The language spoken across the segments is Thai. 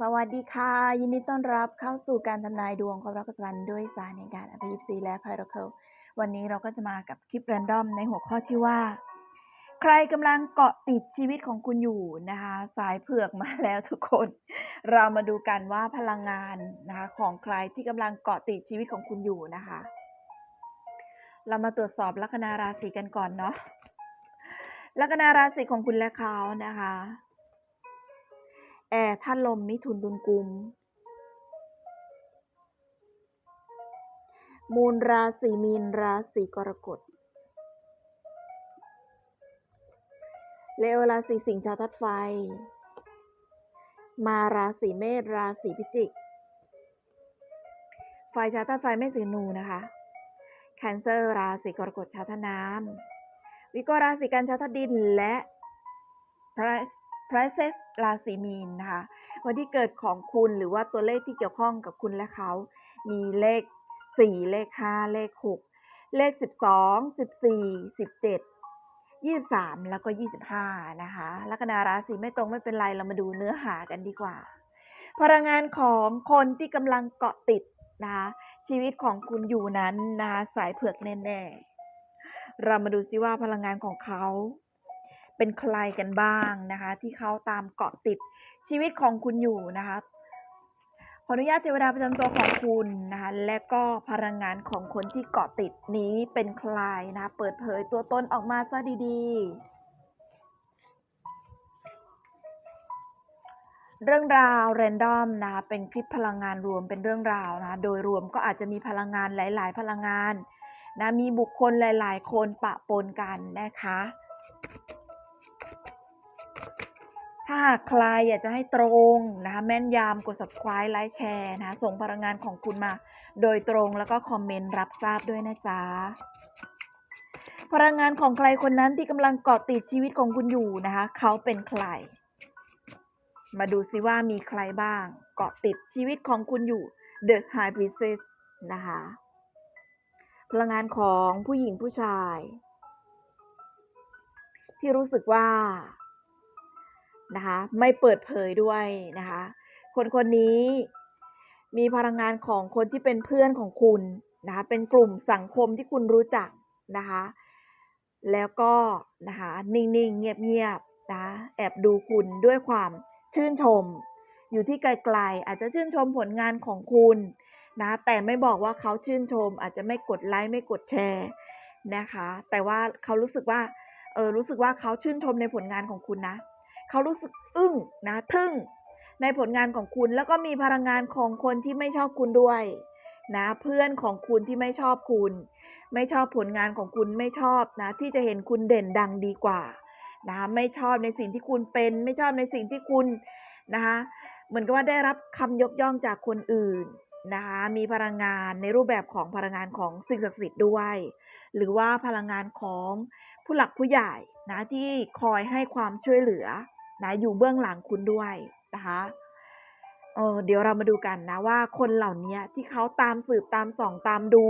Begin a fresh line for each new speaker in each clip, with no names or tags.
สวัสดีค่ะ ยินดีต้อนรับเข้าสู่การทำนายดวงความรักปัจจุบันด้วยสารในการอภิยิปซีและไพโรเคิลวันนี้เราก็จะมากับคลิปแรนดอมในหัวข้อที่ว่า ใครกำลังเกาะติดชีวิตของคุณอยู่นะคะ สายเผือกมาแล้วทุกคน เรามาดูกันว่าพลังงานนะคะของใครที่กำลังเกาะติดชีวิตของคุณอยู่นะคะ เรามาตรวจสอบลัคนาราศีกันก่อนเนาะลัคนาราศีของคุณและเขานะคะ แอร์ท่านลมมิถุนตุลกุม มูลราศีมีนราศีกรกฎเลวราศีสิงห์ชาวทัดไฟ มาราศีเมษราศีพิจิก ไฟชาวธาตุไฟไม่สีนูนะคะแคนเซอร์ราศีกรกฎชาวธาตุน้ำวิโกราศีกันชาวธาตุดินและพระ พระเซสราศีมีนนะคะวันที่เกิดของคุณหรือว่าตัวเลขที่เกี่ยวข้องกับคุณและเขา มีเลข 4 เลข 5 เลข 6 เลข 12 14 17 23 แล้วก็ 25 นะคะลัคนาราศีไม่ตรงไม่เป็นไรเรามาดูเนื้อหากันดีกว่า พลังงานของคนที่กำลังเกาะติดนะคะชีวิตของคุณอยู่นั้นนะคะสายเผือกแน่ๆ เรามาดูซิว่าพลังงานของเขา เป็นใครกันบ้างนะคะ ที่เขาตามเกาะติดชีวิตของคุณอยู่นะคะขออนุญาตเทวดาประจำตัวของคุณนะคะ และก็พลังงานของคนที่เกาะติดนี้เป็นใครนะคะ เปิดเผยตัวตนออกมาซะดีๆ เรื่องราวแรนดอมนะคะ เป็นคลิปพลังงานรวมเป็นเรื่องราวนะะโดยรวมก็อาจจะมีพลังงานหลาย ๆ พลังงานนะ มีบุคคลหลาย ๆ คนปะปนกันนะคะ ถ้าหากใครอยากจะให้ตรงนะคะแม่นยำกด subscribe ไลค์แชร์นะคะส่งพลังงานของคุณมา โดยตรงแล้วก็คอมเมนต์รับทราบด้วยนะจ๊ะพลังงานของใครคนนั้นที่กำลังเกาะติดชีวิตของคุณอยู่นะคะ เขาเป็นใคร มาดูซิว่ามีใครบ้าง เกาะติดชีวิตของคุณอยู่ The High Priestess นะคะ พลังงานของผู้หญิงผู้ชาย ที่รู้สึกว่า นะคะ ไม่เปิดเผยด้วยนะคะ คนคนนี้มีพลังงานของคนที่เป็นเพื่อนของคุณนะคะ เป็นกลุ่มสังคมที่คุณรู้จักนะคะ แล้วก็นะคะนิ่งๆ เงียบๆนะแอบดูคุณด้วยความชื่นชม อยู่ที่ไกลๆ อาจจะชื่นชมผลงานของคุณนะแต่ไม่บอกว่าเขาชื่นชม อาจจะไม่กดไลค์ไม่กดแชร์นะคะ แต่ว่าเขารู้สึกว่าเออรู้สึกว่าเขาชื่นชมในผลงานของคุณนะ เขารู้สึกอึ้งนะทึ่ง ในผลงานของคุณแล้วก็มีพลังงานของคนที่ไม่ชอบคุณด้วยนะเพื่อนของคุณที่ไม่ชอบคุณ ไม่ชอบผลงานของคุณไม่ชอบนะ ที่จะเห็นคุณเด่นดังดีกว่านะไม่ชอบในสิ่งที่คุณเป็น ไม่ชอบในสิ่งที่คุณนะคะเหมือนกับว่าได้รับคำยกย่องจากคนอื่นนะคะมีพลังงานในรูปแบบของพลังงานของสิ่งศักดิ์สิทธิ์ด้วย หรือว่าพลังงานของผู้หลักผู้ใหญ่นะที่คอยให้ความช่วยเหลือ นะอยู่เบื้องหลังคุณด้วยนะคะเออเดี๋ยวเรามาดูกันนะว่าคนเหล่านี้ที่เขาตามสืบตามส่องตามดู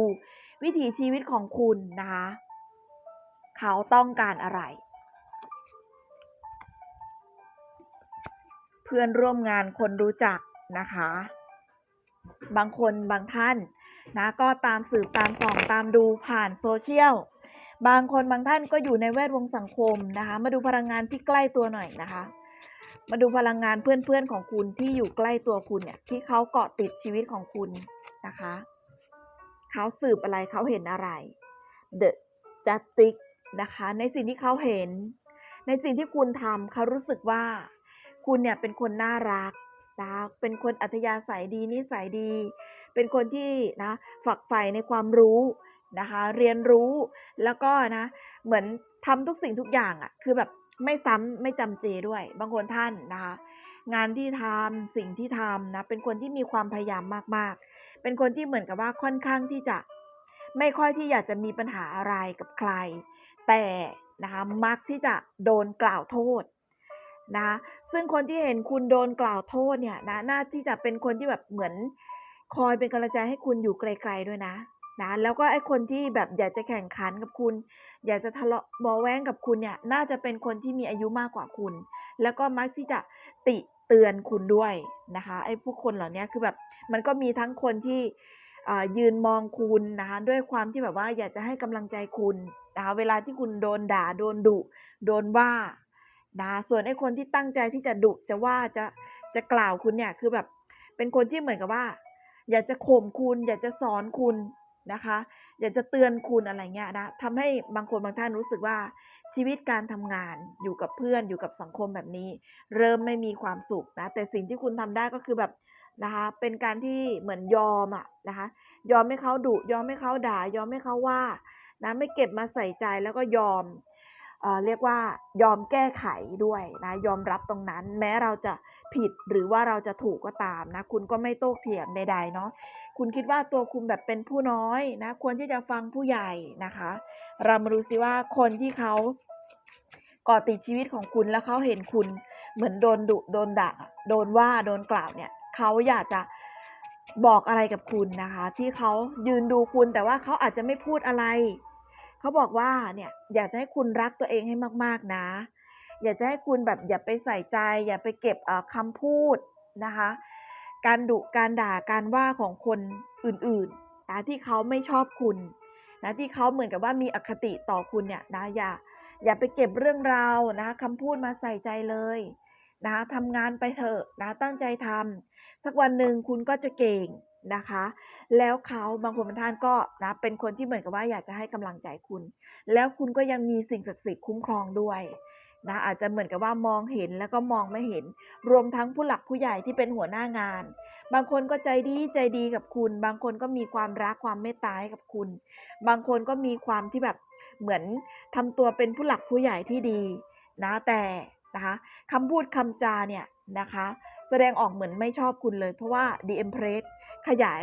วิถีชีวิตของคุณนะคะเขาต้องการอะไร เพื่อนร่วมงานคนรู้จักนะคะ บางคนบางท่านนะก็ตามสืบตามส่องตามดูผ่านโซเชียล บางคนบางท่านก็อยู่ในแวดวงสังคมนะคะ มาดูพลังงานที่ใกล้ตัวหน่อยนะคะ มาดูพลังงานเพื่อนๆของคุณที่อยู่ใกล้ตัวคุณเนี่ยที่เขาเกาะติดชีวิตของคุณนะคะเขาสืบอะไรเขาเห็นอะไร The Justice นะคะ ในสิ่งที่เขาเห็น ในสิ่งที่คุณทำเขารู้สึกว่า คุณเนี่ยเป็นคนน่ารักนะเป็นคนอัธยาศัยดีนิสัยดี เป็นคนที่นะฝักใฝ่ในความรู้ นะคะ เรียนรู้แล้วก็นะ เหมือนทำทุกสิ่งทุกอย่างอะ่ะ คือแบบไม่ซ้ำไม่จำเจด้วย บางคนท่านนะคะ งานที่ทำสิ่งที่ทำนะ เป็นคนที่มีความพยายามมากๆ เป็นคนที่เหมือนกับว่าค่อนข้างที่จะ ไม่ค่อยที่อยากจะมีปัญหาอะไรกับใคร แต่นะคะมักที่จะโดนกล่าวโทษนะซึ่งคนที่เห็นคุณโดนกล่าวโทษเนี่ยนะน่าที่จะเป็นคนที่แบบเหมือนคอยเป็นกำลังใจให้คุณอยู่ไกล ๆด้วยนะ นะแล้วก็ไอ้คนที่แบบอยากจะแข่งขันกับคุณ อยากจะทะเลาะบอแว้งกับคุณเนี่ยน่าจะเป็นคนที่มีอายุมากกว่าคุณ แล้วก็มักที่จะติเตือนคุณด้วยนะคะไอ้พวกคนเหล่านี้คือแบบมันก็มีทั้งคนที่ยืนมองคุณนะคะด้วยความที่แบบว่าอยากจะให้กำลังใจคุณนะคะเวลาที่คุณโดนด่าโดนดุโดนว่านะคะส่วนไอ้คนที่ตั้งใจที่จะดุจะว่าจะจะกล่าวคุณเนี่ยคือแบบเป็นคนที่เหมือนกับว่า อยากจะข่มคุณ อยากจะสอนคุณ นะคะ อยากจะเตือนคุณอะไรเงี้ยนะทำให้บางคนบางท่านรู้สึกว่าชีวิตการทำงานอยู่กับเพื่อนอยู่กับสังคมแบบนี้ เริ่มไม่มีความสุขนะ แต่สิ่งที่คุณทำได้ก็คือแบบนะคะเป็นการที่เหมือนยอมอะนะคะ ยอมให้เขาดุยอมให้เขาด่า ยอมให้เขาว่านะไม่เก็บมาใส่ใจแล้วก็ยอมเอ่อเรียกว่ายอมแก้ไขด้วยนะยอมรับตรงนั้น แม้เราจะ ผิดหรือว่าเราจะถูกก็ตามนะ คุณก็ไม่โต้เถียงใดๆเนาะคุณคิดว่าตัวคุณแบบเป็นผู้น้อยนะ ควรที่จะฟังผู้ใหญ่นะคะ เรามาดูซิว่าคนที่เขาก่อติดชีวิตของคุณแล้วเขาเห็นคุณเหมือนโดนดุโดนด่าโดนว่าโดนกล่าวเนี่ยเขาอยากจะบอกอะไรกับคุณนะคะ ที่เขายืนดูคุณแต่ว่าเขาอาจจะไม่พูดอะไร เขาบอกว่าเนี่ยอยากจะให้คุณรักตัวเองให้มาก ๆนะ อยากจะให้คุณแบบอย่าไปใส่ใจ อย่าไปเก็บคำพูดนะคะ การดุการด่าการว่าของคนอื่นๆนะที่เขาไม่ชอบคุณนะที่เขาเหมือนกับว่ามีอคติต่อคุณเนี่ยนะอย่าอย่าไปเก็บเรื่องราวนะคำพูดมาใส่ใจเลยนะคะทำงานไปเถอะนะตั้งใจทำสักวันหนึ่งคุณก็จะเก่งนะคะ แล้วเขาบางคนบางท่านก็นะเป็นคนที่เหมือนกับว่าอยากจะให้กำลังใจคุณ แล้วคุณก็ยังมีสิ่งศักดิ์สิทธิ์คุ้มครองด้วย นะอาจจะเหมือนกับว่ามองเห็นแล้วก็มองไม่เห็น รวมทั้งผู้หลักผู้ใหญ่ที่เป็นหัวหน้างาน บางคนก็ใจดีใจดีกับคุณ บางคนก็มีความรักความเมตตาให้กับคุณ บางคนก็มีความที่แบบเหมือนทำตัวเป็นผู้หลักผู้ใหญ่ที่ดีนะแต่นะคะคำพูดคำจาเนี่ยนะคะ แสดงออกเหมือนไม่ชอบคุณเลย เพราะว่า The Empress ขยาย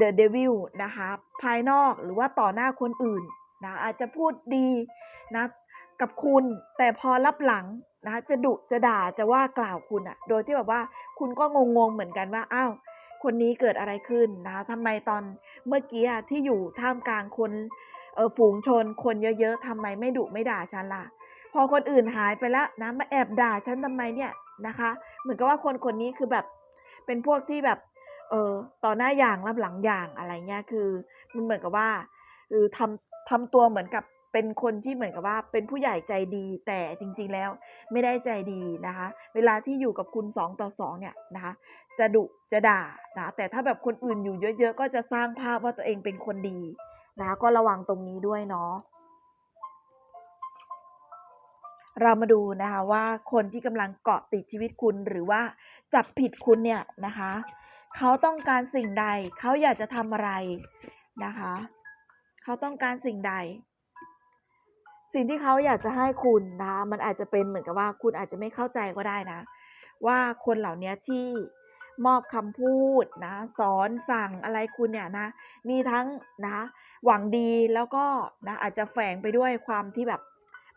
The Devil นะคะภายนอกหรือว่าต่อหน้าคนอื่นนะอาจจะพูดดีนะ กับคุณ แต่พอรับหลังนะจะดุจะด่าจะว่ากล่าวคุณอะโดยที่แบบว่าคุณก็งงๆเหมือนกันว่าอ้าวคนนี้เกิดอะไรขึ้นนะคะทำไมตอนเมื่อกี้อะที่อยู่ท่ามกลางคนฝูงชนคนเยอะๆทำไมไม่ดุไม่ด่าฉันล่ะ พอคนอื่นหายไปแล้วนะมาแอบด่าฉันทำไมเนี่ยนะคะ เหมือนกับว่าคนคนนี้คือแบบเป็นพวกที่แบบเออต่อหน้าอย่างรับหลังอย่างอะไรเงี้ยคือมันเหมือนกับว่าเออทำทำตัวเหมือนกับ เป็นคนที่เหมือนกับว่าเป็นผู้ใหญ่ใจดีแต่จริง ๆแล้วไม่ได้ใจดีนะคะ เวลาที่อยู่กับคุณสองต่อสองเนี่ยนะคะ จะดุจะด่านะแต่ถ้าแบบคนอื่นอยู่เยอะ ๆ ก็จะสร้างภาพว่าตัวเองเป็นคนดีนะคะก็ระวังตรงนี้ด้วยเนาะเรามาดูนะคะว่าคนที่กำลังเกาะติดชีวิตคุณหรือว่าจับผิดคุณเนี่ยนะคะเขาต้องการสิ่งใดเขาอยากจะทำอะไรนะคะ เขาต้องการสิ่งใด สิ่งที่เขาอยากจะให้คุณนะคะมันอาจจะเป็นเหมือนกับว่าคุณอาจจะไม่เข้าใจก็ได้นะ ว่าคนเหล่านี้ที่มอบคำพูดนะสอนสั่งอะไรคุณเนี่ยนะ มีทั้งนะหวังดีแล้วก็นะอาจจะแฝงไปด้วยความที่แบบ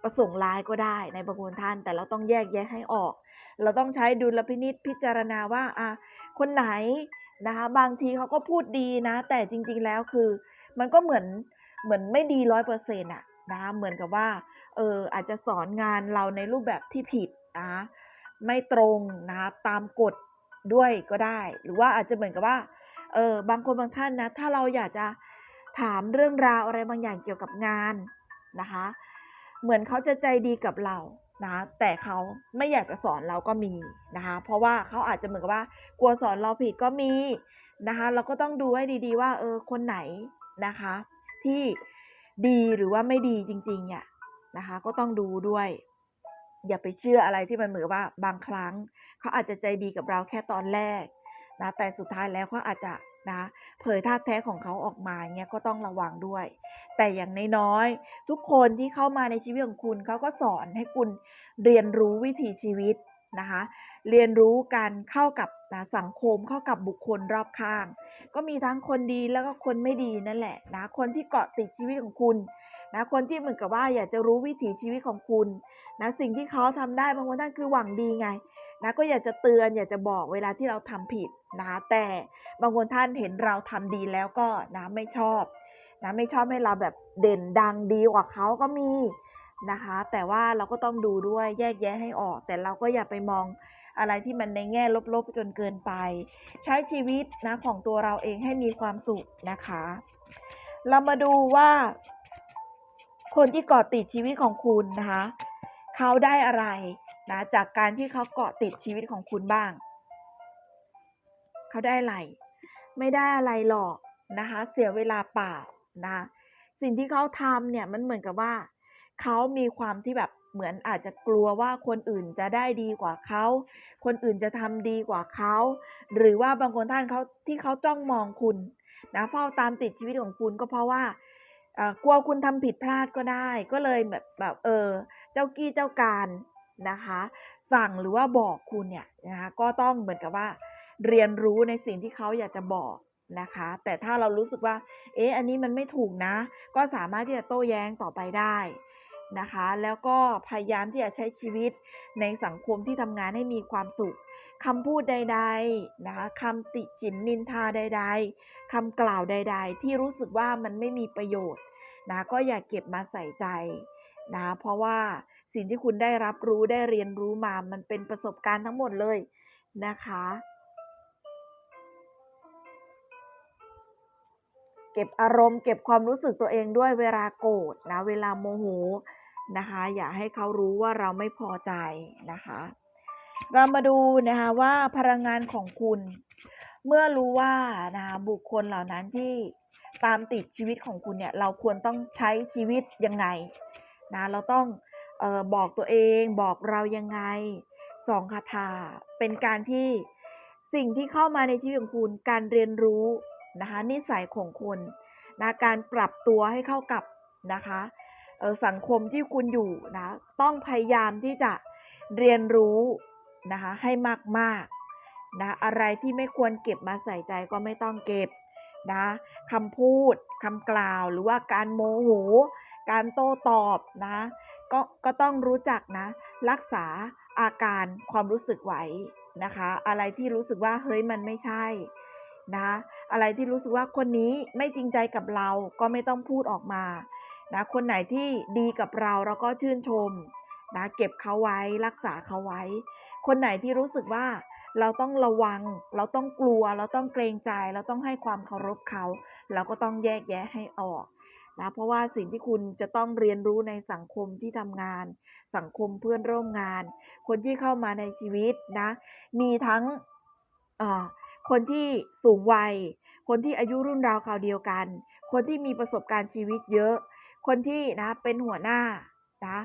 ประสงค์ร้ายก็ได้ในบางคนท่าน แต่เราต้องแยกแยะให้ออก เราต้องใช้ดุลพินิษพิจารณาว่าอะคนไหนนะคะบางทีเขาก็พูดดีนะ แต่จริง ๆแล้วคือ มันก็เหมือนเหมือนไม่ดีร้อยเปอร์เซ็นต์อะ นะคะเหมือนกับว่าเอออาจจะสอนงานเราในรูปแบบที่ผิดนะไม่ตรงนะคะตามกฎด้วยก็ได้ หรือว่าอาจจะเหมือนกับว่าเออบางคนบางท่านนะถ้าเราอยากจะถามเรื่องราวอะไรบางอย่างเกี่ยวกับงานนะคะ เหมือนเขาจะใจดีกับเรานะแต่เขาไม่อยากจะสอนเราก็มีนะคะ เพราะว่าเขาอาจจะเหมือนกับว่ากลัวสอนเราผิดก็มีนะคะ เราก็ต้องดูให้ดีๆว่า เออคนไหนนะคะ ที่ ดีหรือว่าไม่ดีจริงๆเนี่ยนะคะ ก็ต้องดูด้วย อย่าไปเชื่ออะไรที่มันเหมือนว่าบางครั้ง เขาอาจจะใจดีกับเราแค่ตอนแรกนะแต่สุดท้ายแล้วเขาอาจจะนะเผยท่าแท้ของเขาออกมาเงี้ยก็ต้องระวังด้วย แต่อย่างน้อยๆทุกคนที่เข้ามาในชีวิตของคุณเขาก็สอนให้คุณเรียนรู้วิถีชีวิตนะคะ เรียนรู้การเข้ากับนะสังคมเข้ากับบุคคลรอบข้าง ก็มีทั้งคนดีแล้วก็คนไม่ดีนั่นแหละนะคนที่เกาะติดชีวิตของคุณนะคนที่เหมือนกับว่าอยากจะรู้วิถีชีวิตของคุณนะสิ่งที่เขาทำได้บางคนท่านคือหวังดีไงนะก็อยากจะเตือนอยากจะบอกเวลาที่เราทำผิดนะคะแต่บางคนท่านเห็นเราทำดีแล้วก็นะไม่ชอบนะไม่ชอบให้เราแบบเด่นดังดีกว่าเขาก็มีนะคะ แต่ว่าเราก็ต้องดูด้วยแยกแยะให้ออก แต่เราก็อย่าไปมอง อะไรที่มันในแง่ลบๆจนเกินไป ใช้ชีวิตนะของตัวเราเองให้มีความสุขนะคะ เรามาดูว่า คนที่เกาะติดชีวิตของคุณนะคะเขาได้อะไรนะจากการที่เขาเกาะติดชีวิตของคุณบ้าง เขาได้อะไร ไม่ได้อะไรหรอกนะคะ เสียเวลาเปล่านะสิ่งที่เขาทำเนี่ยมันเหมือนกับว่า เขามีความที่แบบ เหมือนอาจจะกลัวว่าคนอื่นจะได้ดีกว่าเขา คนอื่นจะทำดีกว่าเขา หรือว่าบางคนท่านเขาที่เขาจ้องมองคุณนะเฝ้าตามติดชีวิตของคุณก็เพราะว่ากลัวคุณทำผิดพลาดก็ได้ ก็เลยแบบแบบเออ เจ้ากี้เจ้าการนะคะสั่งหรือว่าบอกคุณเนี่ยนะคะก็ต้องเหมือนกับว่า เรียนรู้ในสิ่งที่เขาอยากจะบอกนะคะ แต่ถ้าเรารู้สึกว่า เอ๊ะอันนี้มันไม่ถูกนะ ก็สามารถที่จะโต้แย้งต่อไปได้ นะคะ แล้วก็พยายามที่จะใช้ชีวิตในสังคมที่ทำงานให้มีความสุขคำพูดใดๆนะคะคำติฉินนินทาใด ๆคำกล่าวใด ๆ ที่รู้สึกว่ามันไม่มีประโยชน์นะก็อย่าเก็บมาใส่ใจนะเพราะว่าสิ่งที่คุณได้รับรู้ได้เรียนรู้มามันเป็นประสบการณ์ทั้งหมดเลยนะคะ เก็บอารมณ์ เก็บความรู้สึกตัวเองด้วยเวลาโกรธนะเวลาโมโห นะคะ อย่าให้เขารู้ว่าเราไม่พอใจนะคะ เรามาดูนะคะว่าพลังงานของคุณ เมื่อรู้ว่านะคะบุคคลเหล่านั้นที่ตามติดชีวิตของคุณเนี่ยเราควรต้องใช้ชีวิตยังไงนะเราต้องออบอกตัวเองบอกเรายังไงสองคาถาเป็นการที่สิ่งที่เข้ามาในชีวิตของคุณการเรียนรู้นะคะนิสัยของคนนะการปรับตัวให้เข้ากับนะคะ สังคมที่คุณอยู่นะ ต้องพยายามที่จะเรียนรู้นะคะให้มากๆนะอะไรที่ไม่ควรเก็บมาใส่ใจก็ไม่ต้องเก็บนะคำพูดคำกล่าวหรือว่าการโมโหการโต้ตอบนะก็ก็ต้องรู้จักนะ รักษาอาการความรู้สึกไว้นะคะ อะไรที่รู้สึกว่าเฮ้ยมันไม่ใช่นะ อะไรที่รู้สึกว่าคนนี้ไม่จริงใจกับเราก็ไม่ต้องพูดออกมา นะคนไหนที่ดีกับเราเราก็ชื่นชมนะเก็บเขาไว้รักษาเขาไว้ คนไหนที่รู้สึกว่าเราต้องระวัง เราต้องกลัว เราต้องเกรงใจ เราต้องให้ความเคารพเขา เราก็ต้องแยกแยะให้ออกนะเพราะว่าสิ่งที่คุณจะต้องเรียนรู้ในสังคมที่ทำงาน สังคมเพื่อนร่วมงาน คนที่เข้ามาในชีวิตนะ มีทั้งคนที่สูงวัย คนที่อายุรุ่นราวคราวเดียวกัน คนที่มีประสบการณ์ชีวิตเยอะ คนที่นะเป็นหัวหน้านะ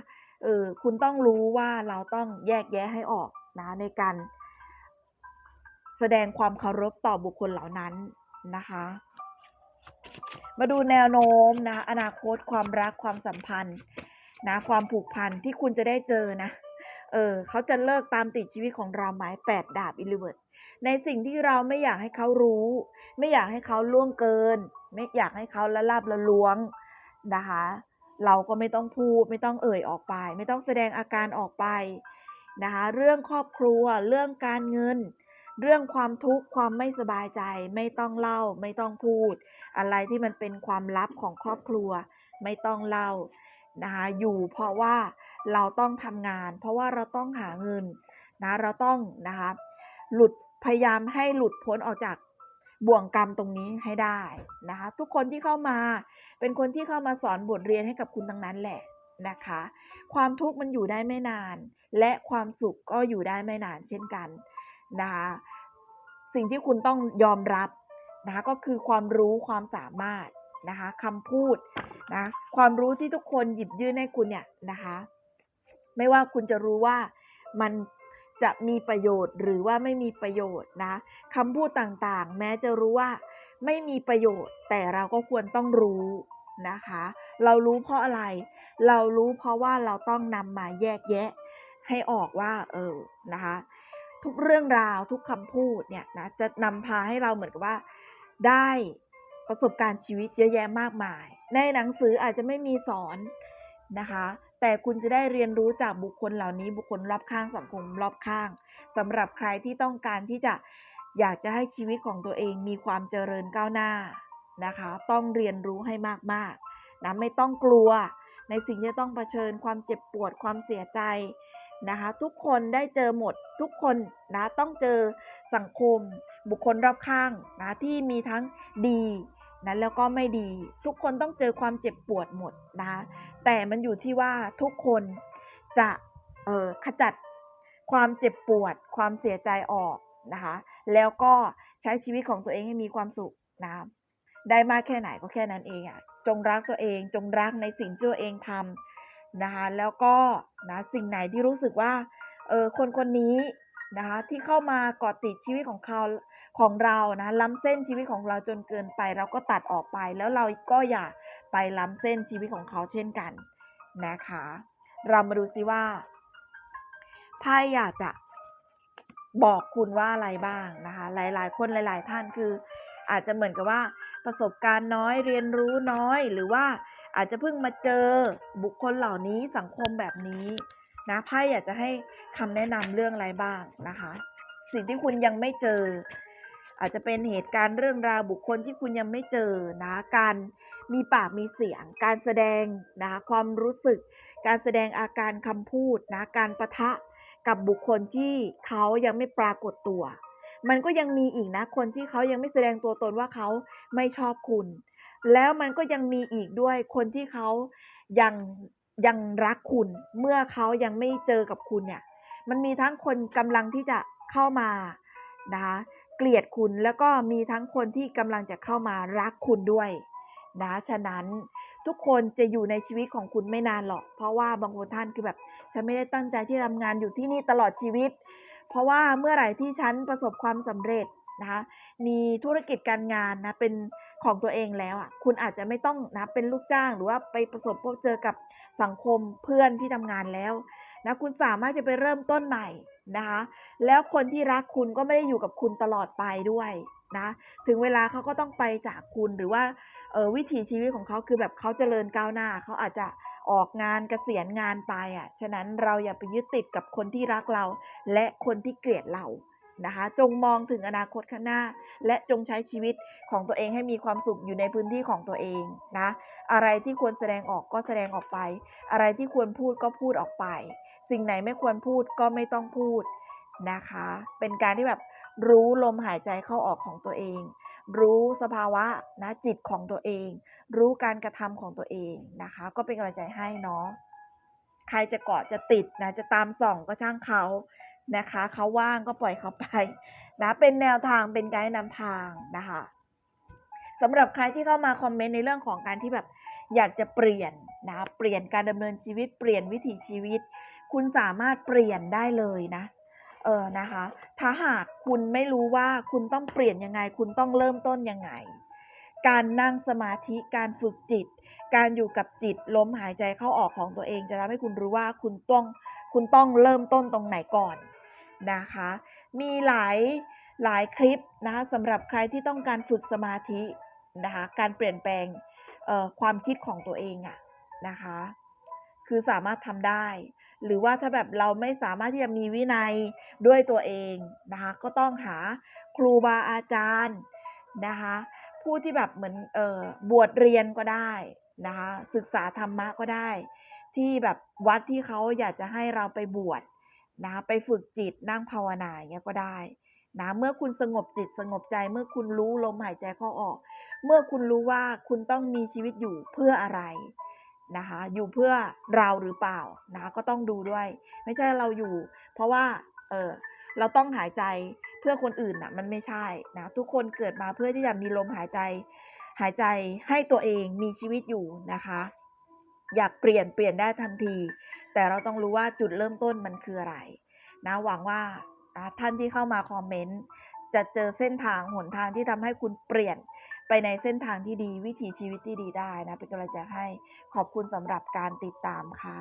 เออคุณต้องรู้ว่าเราต้องแยกแยะให้ออกนะในการแสดงความเคารพต่อบุคคลเหล่านั้นนะคะ มาดูแนวโน้มนะอนาคตความรักความสัมพันธ์นะความผูกพันที่คุณจะได้เจอนะเออเขาจะเลิกตามติดชีวิตของเราไหมแปดดาบอิลิเวิร์ดในสิ่งที่เราไม่อยากให้เขารู้ ไม่อยากให้เขาล่วงเกิน ไม่อยากให้เขาละลาบละล้วง นะคะ เราก็ไม่ต้องพูดไม่ต้องเอ่ยออกไป ไม่ต้องแสดงอาการออกไปนะคะเรื่องครอบครัวเรื่องการเงิน เรื่องความทุกข์ความไม่สบายใจ ไม่ต้องเล่า ไม่ต้องพูด อะไรที่มันเป็นความลับของครอบครัว ไม่ต้องเล่านะคะอยู่เพราะว่าเราต้องทำงาน เพราะว่าเราต้องหาเงินนะเราต้องนะคะหลุดพยายามให้หลุดพ้นออกจาก บ่วงกรรมตรงนี้ให้ได้นะคะ ทุกคนที่เข้ามาเป็นคนที่เข้ามาสอนบทเรียนให้กับคุณทั้งนั้นแหละนะคะ ความทุกข์มันอยู่ได้ไม่นาน และความสุขก็อยู่ได้ไม่นานเช่นกันนะคะสิ่งที่คุณต้องยอมรับนะคะก็คือความรู้ความสามารถนะคะคำพูดนะความรู้ที่ทุกคนหยิบยื่นให้คุณเนี่ยนะคะ ไม่ว่าคุณจะรู้ว่ามัน จะมีประโยชน์หรือว่าไม่มีประโยชน์นะคำพูดต่างๆ แม้จะรู้ว่าไม่มีประโยชน์ แต่เราก็ควรต้องรู้นะคะ เรารู้เพราะอะไร เรารู้เพราะว่าเราต้องนำมาแยกแยะ ให้ออกว่า เออนะคะ ทุกเรื่องราวทุกคำพูดเนี่ยนะจะนำพาให้เราเหมือนกับว่า ได้ประสบการณ์ชีวิตเยอะแยะมากมาย ในหนังสืออาจจะไม่มีสอน นะคะ แต่คุณจะได้เรียนรู้จากบุคคลเหล่านี้บุคคลรอบข้างสังคมรอบข้างสำหรับใครที่ต้องการที่จะอยากจะให้ชีวิตของตัวเองมีความเจริญก้าวหน้านะคะ ต้องเรียนรู้ให้มากๆนะไม่ต้องกลัว ในสิ่งที่ต้องเผชิญความเจ็บปวดความเสียใจนะคะ ทุกคนได้เจอหมดทุกคนนะต้องเจอสังคม บุคคลรอบข้างนะที่มีทั้งดีนะแล้วก็ไม่ดี ทุกคนต้องเจอความเจ็บปวดหมดนะคะ แต่มันอยู่ที่ว่าทุกคนจะเขจัดความเจ็บปวด ความเสียใจออกนะคะ แล้วก็ใช้ชีวิตของตัวเองให้มีความสุขนะได้มากแค่ไหนก็แค่นั้นเองอะ่ะจงรักตัวเองจงรักในสิ่งที่ตัวเองทำนะคะแล้วก็นะสิ่งไหนที่รู้สึกว่าเออคนคนนี้นะคะที่เข้ามาเกาะติดชีวิตของเขาของเรานะล้ำเส้นชีวิตของเราจนเกินไป เราก็ตัดออกไปแล้วเราก็อย่า ไปล้ำเส้นชีวิตของเขาเช่นกันนะคะ เรามาดูซิว่าไพ่อยากจะบอกคุณว่าอะไรบ้างนะคะ หลาย ๆ คนหลาย ๆ ท่านคือ อาจจะเหมือนกับว่าประสบการณ์น้อยเรียนรู้น้อยหรือว่าอาจจะเพิ่งมาเจอบุคคลเหล่านี้สังคมแบบนี้นะไพ่อยากจะให้คำแนะนำเรื่องอะไรบ้างนะคะ สิ่งที่คุณยังไม่เจอ อาจจะเป็นเหตุการณ์เรื่องราวบุคคลที่คุณยังไม่เจอนะการ มีปากมีเสียง การแสดงนะคะความรู้สึก การแสดงอาการคำพูดนะการประทะกับบุคคลที่เขายังไม่ปรากฏตัว มันก็ยังมีอีกนะคนที่เขายังไม่แสดงตัวตนว่าเขาไม่ชอบคุณ แล้วมันก็ยังมีอีกด้วยคนที่เขายังยังรักคุณ เมื่อเขายังไม่เจอกับคุณเนี่ย มันมีทั้งคนกำลังที่จะเข้ามานะคะเกลียดคุณแล้วก็มีทั้งคนที่กำลังจะเข้ามารักคุณด้วย นะฉะนั้นทุกคนจะอยู่ในชีวิตของคุณไม่นานหรอก เพราะว่าบางคนท่านคือแบบฉันไม่ได้ตั้งใจที่ทำงานอยู่ที่นี่ตลอดชีวิต เพราะว่าเมื่อไหร่ที่ฉันประสบความสำเร็จนะคะมีธุรกิจการงานนะเป็นของตัวเองแล้วอะคุณอาจจะไม่ต้องนะเป็นลูกจ้างหรือว่าไปประสบพบเจอกับสังคมเพื่อนที่ทำงานแล้วนะคุณสามารถจะไปเริ่มต้นใหม่นะคะแล้วคนที่รักคุณก็ไม่ได้อยู่กับคุณตลอดไปด้วยนะถึงเวลาเขาก็ต้องไปจากคุณหรือว่า เออวิถีชีวิตของเขาคือแบบเขาเจริญก้าวหน้าเขาอาจจะออกงานเกษียณงานไปอะฉะนั้นเราอย่าไปยึดติดกับคนที่รักเรา และคนที่เกลียดเรานะคะจงมองถึงอนาคตข้างหน้า และจงใช้ชีวิตของตัวเองให้มีความสุขอยู่ในพื้นที่ของตัวเองนะอะไรที่ควรแสดงออกก็แสดงออกไป อะไรที่ควรพูดก็พูดออกไป สิ่งไหนไม่ควรพูดก็ไม่ต้องพูดนะคะ เป็นการที่แบบรู้ลมหายใจเข้าออกของตัวเอง รู้สภาวะนะจิตของตัวเอง รู้การกระทำของตัวเองนะคะ ก็เป็นกำลังใจให้เนาะใครจะเกาะจะติดนะจะตามส่องก็ช่างเขานะคะเขาว่างก็ปล่อยเขาไปนะเป็นแนวทางเป็นไกด์นำทางนะคะสำหรับใครที่เข้ามาคอมเมนต์ในเรื่องของการที่แบบอยากจะเปลี่ยนนะเปลี่ยนการดำเนินชีวิตเปลี่ยนวิถีชีวิต คุณสามารถเปลี่ยนได้เลยนะ เออนะคะ ถ้าหากคุณไม่รู้ว่าคุณต้องเปลี่ยนยังไง คุณต้องเริ่มต้นยังไง การนั่งสมาธิการฝึกจิต การอยู่กับจิตลมหายใจเข้าออกของตัวเอง จะทำให้คุณรู้ว่าคุณต้องคุณต้องเริ่มต้นตรงไหนก่อนนะคะ มีหลายหลายคลิปนะคะสำหรับใครที่ต้องการฝึกสมาธินะคะการเปลี่ยนแปลงความคิดของตัวเองอะนะคะ คือสามารถทำได้ หรือว่าถ้าแบบเราไม่สามารถที่จะมีวินัยด้วยตัวเองนะคะ ก็ต้องหาครูบาอาจารย์นะคะ ผู้ที่แบบเหมือนเอ่อบวชเรียนก็ได้นะคะ ศึกษาธรรมะก็ได้ ที่แบบวัดที่เขาอยากจะให้เราไปบวชนะไปฝึกจิตนั่งภาวนาอย่างเงี้ยก็ได้นะเมื่อคุณสงบจิตสงบใจ เมื่อคุณรู้ลมหายใจเข้าออก เมื่อคุณรู้ว่าคุณต้องมีชีวิตอยู่เพื่ออะไร นะคะอยู่เพื่อเราหรือเปล่านะก็ต้องดูด้วย ไม่ใช่เราอยู่ เพราะว่าเออเราต้องหายใจเพื่อคนอื่นนะมันไม่ใช่นะทุกคนเกิดมาเพื่อที่จะมีลมหายใจ หายใจให้ตัวเองมีชีวิตอยู่นะคะ อยากเปลี่ยนเปลี่ยนได้ทันที แต่เราต้องรู้ว่าจุดเริ่มต้นมันคืออะไรนะหวังว่าท่านที่เข้ามาคอมเมนต์จะเจอเส้นทางหนทางที่ทำให้คุณเปลี่ยน ไปในเส้นทางที่ดีวิถีชีวิตที่ดีได้นะ เป็นกำลังใจให้ขอบคุณสำหรับการติดตามค่ะ